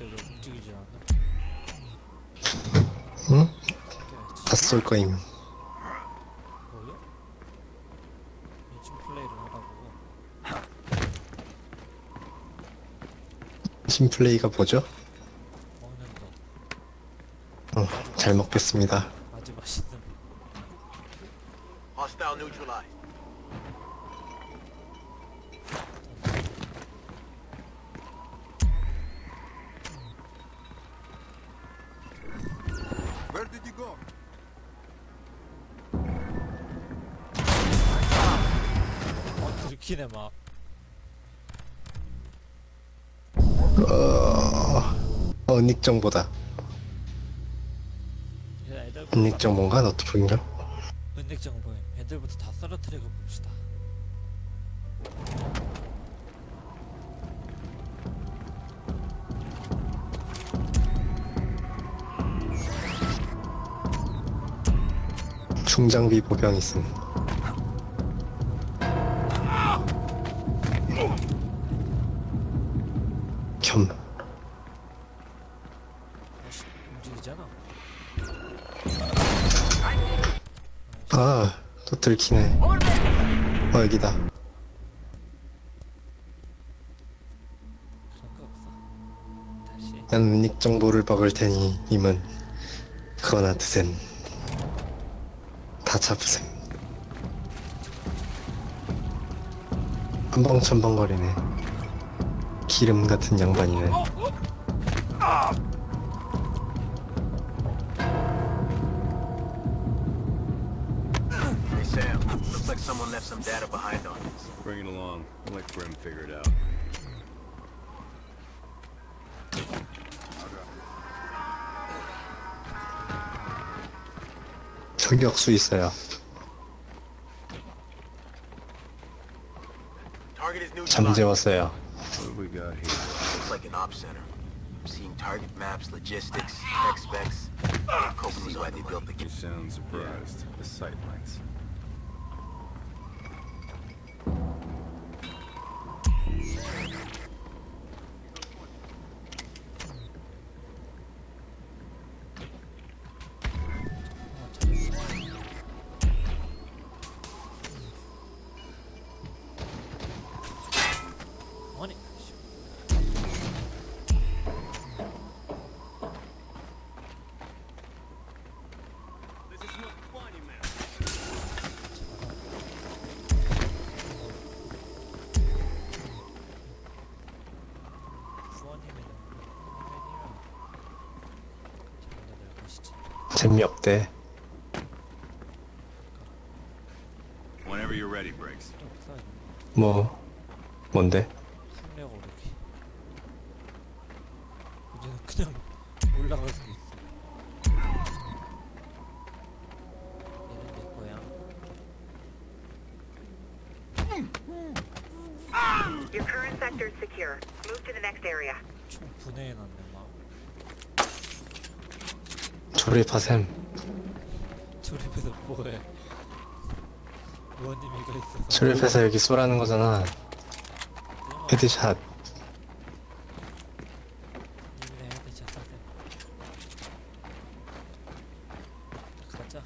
근데 왜 움직이지 않아? 응? 깨야지. 다쏠 거임. 뭐야? 인중 플레이를 하라고. 심플레이가 뭐죠? 먹는 거. 어, 잘 먹겠습니다. 아주 맛있는. Hostile neutralized. Where did you go? 어 들키네 막. 어, 은닉정보다. 이제 애들 은닉정보인가? 너트북인가? 은닉정 보임. 애들부터 다 썰어뜨리고 봅시다. 중장비 보병 있음. 겸. 아, 또 들키네. 어, 여기다. 난 은닉 정보를 먹을 테니, 님은 그거나 드셈. 다 잡으셈. 한방천방거리네. 기름 같은 양반이네. Hey Sam, looks like someone left some data behind on us. Bring it along. I'll let Grim figure it out. 저격수 있어요. Here? Looks like an op center. I'm seeing target maps, logistics, tech specs. Cope see why they built the You sound surprised. The sight 재미없대. Whenever you're ready, Briggs. 필요 없어 이거. 뭐, 뭔데? 그냥 올라갈 수 있어. 얘는 내 거야. Your current sector is secure. Move to the next area. 총 분해해놨네 막. 조립하셈. 조립해서 뭐해? 의원님이가 있어서. 조립해서 여기 쏘라는 거잖아. 헤드샷. 님네 헤드샷 사대. 가자.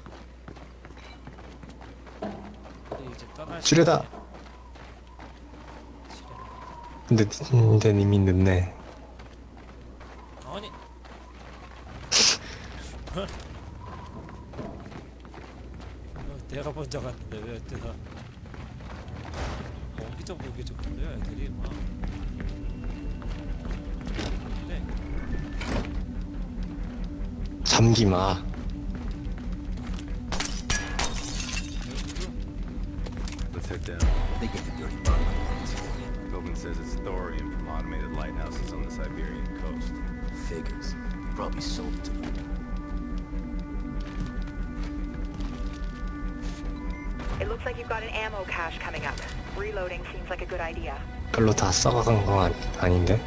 우리 이제 떠날 지뢰다. 시간이야. 지뢰. 근데, 근데 이미 늦네. 아니. 내가 먼저 갔는데 왜 내가 옹기적 무기적 돌려 애들이 막. 네. 잠기 마. Let's head down. They get the dirty bug. Tobin says it's thorium from automated lighthouses on the Siberian coast. Figures. Probably sold it to them. It looks like you've got an ammo cache coming up. Reloading seems like a good idea. 별로 다 썩어간 건 아니, 아닌데?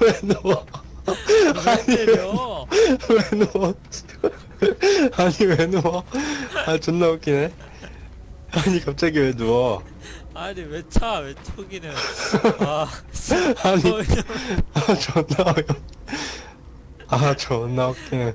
왜 누워? 왜 때려? 왜 누워? 아니 왜 누워? 아 존나 웃기네. 아니 갑자기 왜 누워? 아니 왜 차? 왜 초기는? 아, 아니 어, 아 존나. 아 존나 웃기네.